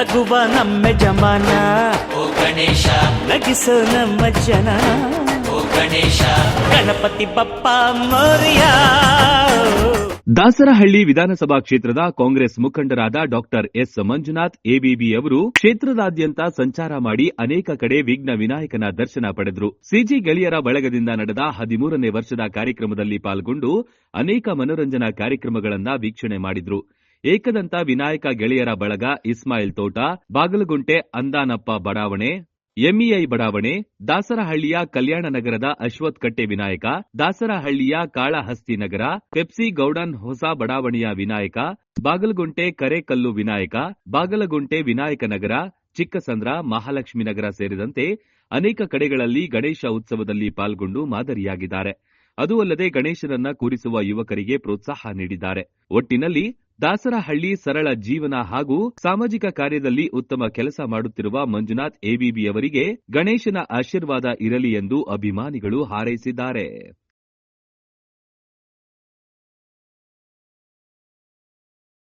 ನಗುವ ನಮ್ಮ ಜಮಾನ. ಓ ಗಣೇಶ. ನಗಿಸೋ ನಮ್ಮ ಜನ. ಓ ಗಣೇಶ. ಗಣಪತಿ ಬಪ್ಪ ಮೋರಿಯ. ದಾಸರಹಳ್ಳಿ ವಿಧಾನಸಭಾ ಕ್ಷೇತ್ರದ ಕಾಂಗ್ರೆಸ್ ಮುಖಂಡರಾದ ಡಾಕ್ಟರ್ ಎಸ್ ಮಂಜುನಾಥ್ ಎಬಿಬಿ ಅವರು ಕ್ಷೇತ್ರದಾದ್ಯಂತ ಸಂಚಾರ ಮಾಡಿ ಅನೇಕ ಕಡೆ ವಿಘ್ನ ವಿನಾಯಕನ ದರ್ಶನ ಪಡೆದರು. ಸಿಜಿ ಗೆಳೆಯರ ಬಳಗದಿಂದ ನಡೆದ ಹದಿಮೂರನೇ ವರ್ಷದ ಕಾರ್ಯಕ್ರಮದಲ್ಲಿ ಪಾಲ್ಗೊಂಡು ಅನೇಕ ಮನೋರಂಜನಾ ಕಾರ್ಯಕ್ರಮಗಳನ್ನ ವೀಕ್ಷಣೆ ಮಾಡಿದ್ರು. ಏಕದಂತ ವಿನಾಯಕ ಗೆಳೆಯರ ಬಳಗ ಇಸ್ಮಾಯಿಲ್ ತೋಟ, ಬಾಗಲಗುಂಟೆ ಅಂದಾನಪ್ಪ ಬಡಾವಣೆ ಎಂಇಐ ಬಡಾವಣೆ, ದಾಸರಹಳ್ಳಿಯ ಕಲ್ಯಾಣ ನಗರದ ಅಶ್ವಥ್ ಕಟ್ಟೆ ವಿನಾಯಕ, ದಾಸರಹಳ್ಳಿಯ ಕಾಳಹಸ್ತಿ ನಗರ, ಪೆಪ್ಸಿ ಗೌಡನ್ ಹೊಸ ಬಡಾವಣೆಯ ವಿನಾಯಕ, ಬಾಗಲಗುಂಟೆ ಕರೇಕಲ್ಲು ವಿನಾಯಕ, ಬಾಗಲಗುಂಟೆ ವಿನಾಯಕ ನಗರ, ಚಿಕ್ಕಸಂದ್ರ, ಮಹಾಲಕ್ಷ್ಮಿ ನಗರ ಸೇರಿದಂತೆ ಅನೇಕ ಕಡೆಗಳಲ್ಲಿ ಗಣೇಶ ಉತ್ಸವದಲ್ಲಿ ಪಾಲ್ಗೊಂಡು ಮಾದರಿಯಾಗಿದ್ದಾರೆ. ಅದು ಅಲ್ಲದೆ ಗಣೇಶನನ್ನ ಕೂರಿಸುವ ಯುವಕರಿಗೆ ಪ್ರೋತ್ಸಾಹ ನೀಡಿದ್ದಾರೆ. ಒಟ್ಟಿನಲ್ಲಿ ದಾಸರಹಳ್ಳಿ ಸರಳ ಜೀವನ ಹಾಗೂ ಸಾಮಾಜಿಕ ಕಾರ್ಯದಲ್ಲಿ ಉತ್ತಮ ಕೆಲಸ ಮಾಡುತ್ತಿರುವ ಮಂಜುನಾಥ್ ಎಬಿಬಿ ಅವರಿಗೆ ಗಣೇಶನ ಆಶೀರ್ವಾದ ಇರಲಿ ಎಂದು ಅಭಿಮಾನಿಗಳು ಹಾರೈಸಿದ್ದಾರೆ.